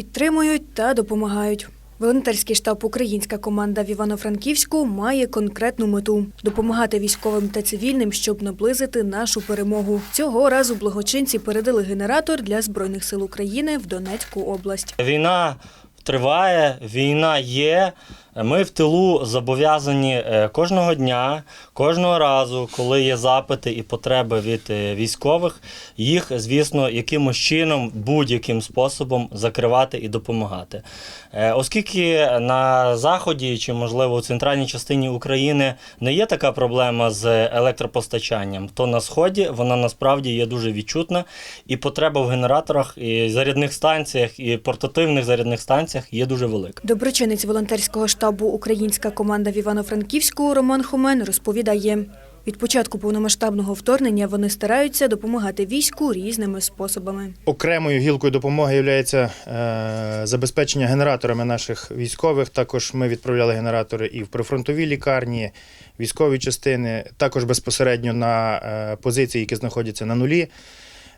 підтримують та допомагають. Волонтерський штаб Українська команда в Івано-Франківську має конкретну мету допомагати військовим та цивільним, щоб наблизити нашу перемогу. Цього разу благочинці передали генератор для збройних сил України в Донецьку область. Війна триває, війна є. Ми в тилу зобов'язані е, кожного дня, кожного разу, коли є запити і потреби від е, військових, їх, звісно, якимось чином, будь-яким способом закривати і допомагати. Е, Оскільки на заході чи, можливо, у центральній частині України не є така проблема з електропостачанням, то на сході вона насправді є дуже відчутна, і потреба в генераторах, і зарядних станціях, і портативних зарядних станціях є дуже велика. Доброчинець волонтерського штабу Українська команда в Івано-Франківську Роман Хумен розповідає. Від початку повномасштабного вторгнення вони стараються допомагати війську різними способами. Окремою гілкою допомоги є забезпечення генераторами наших військових. Також ми відправляли генератори і в прифронтові лікарні, військові частини, також безпосередньо на е, позиції, які знаходяться на нулі.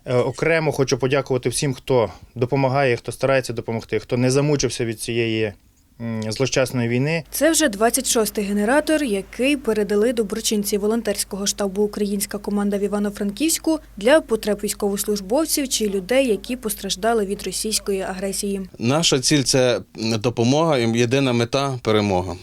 Е, Окремо хочу подякувати всім, хто допомагає, хто старається допомогти, хто не замучився від цієї м, злощасної війни. Це вже 26-й генератор, який передали доброчинці волонтерського штабу Українська команда в Івано-Франківську для потреб військовослужбовців чи людей, які постраждали від російської агресії. Наша ціль це допомога і єдина мета перемога.